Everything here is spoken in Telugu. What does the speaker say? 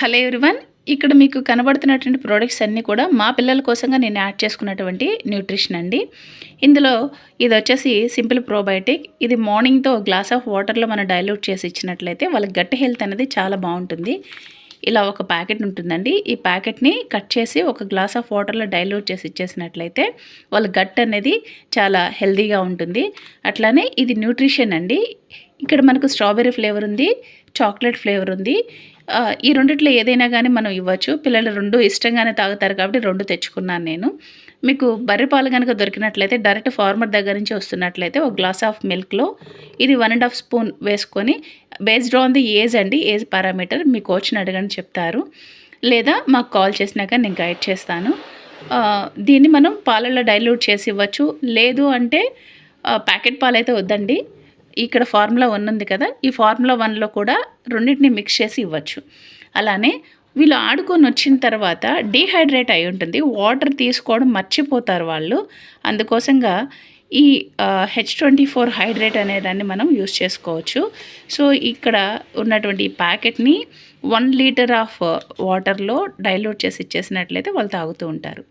హలో ఎవ్రీవన్ ఇక్కడ మీకు కనబడుతున్నటువంటి ప్రోడక్ట్స్ అన్నీ కూడా మా పిల్లల కోసంగా నేను యాడ్ చేసుకున్నటువంటి న్యూట్రిషన్ అండి. ఇందులో ఇది వచ్చేసి సింపుల్ ప్రోబయోటిక్ ఇది మార్నింగ్తో గ్లాస్ ఆఫ్ వాటర్లో మనం డైల్యూట్ చేసి ఇచ్చినట్లయితే వాళ్ళకి గట్టి హెల్త్ అనేది చాలా బాగుంటుంది. ఇలా ఒక ప్యాకెట్ ఉంటుందండి. ఈ ప్యాకెట్ని కట్ చేసి ఒక గ్లాస్ ఆఫ్ వాటర్లో డైల్యూట్ చేసి ఇచ్చేసినట్లయితే వాళ్ళ గట్ అనేది చాలా హెల్దీగా ఉంటుంది. అట్లానే ఇది న్యూట్రిషన్ అండి. ఇక్కడ మనకు స్ట్రాబెర్రీ ఫ్లేవర్ ఉంది చాక్లెట్ ఫ్లేవర్ ఉంది ఈ రెండిట్లో ఏదైనా కానీ మనం ఇవ్వచ్చు. పిల్లలు రెండు ఇష్టంగానే తాగుతారు కాబట్టి రెండు తెచ్చుకున్నాను నేను. మీకు బర్రె పాలు కనుక దొరికినట్లయితే డైరెక్ట్ ఫార్మర్ దగ్గర నుంచి వస్తున్నట్లయితే ఒక గ్లాస్ ఆఫ్ మిల్క్లో ఇది వన్ అండ్ హాఫ్ స్పూన్ వేసుకొని బేస్డ్ ఆన్ ది ఏజ్ అండి ఏజ్ పారామీటర్ మీ కోచ్ని అడగని చెప్తారు. లేదా మాకు కాల్ చేసినాక నేను గైడ్ చేస్తాను. దీన్ని మనం పాలల్లో డైల్యూట్ చేసి ఇవ్వచ్చు. లేదు అంటే ప్యాకెట్ పాలు అయితే వద్దండి. ఇక్కడ ఫార్ములా వన్ ఉంది కదా ఈ ఫార్ములా వన్లో కూడా రెండింటిని మిక్స్ చేసి ఇవ్వచ్చు. అలానే వీళ్ళు ఆడుకొని వచ్చిన తర్వాత డీహైడ్రేట్ అయి ఉంటుంది. వాటర్ తీసుకోవడం మర్చిపోతారు వాళ్ళు. అందుకోసంగా ఈ హెచ్ ట్వంటీ ఫోర్ హైడ్రేట్ అనే దాన్ని మనం యూస్ చేసుకోవచ్చు. సో ఇక్కడ ఉన్నటువంటి ఈ ప్యాకెట్ని వన్ లీటర్ ఆఫ్ వాటర్లో డైల్యూట్ చేసి ఇచ్చేసినట్లయితే వాళ్ళు తాగుతూ ఉంటారు.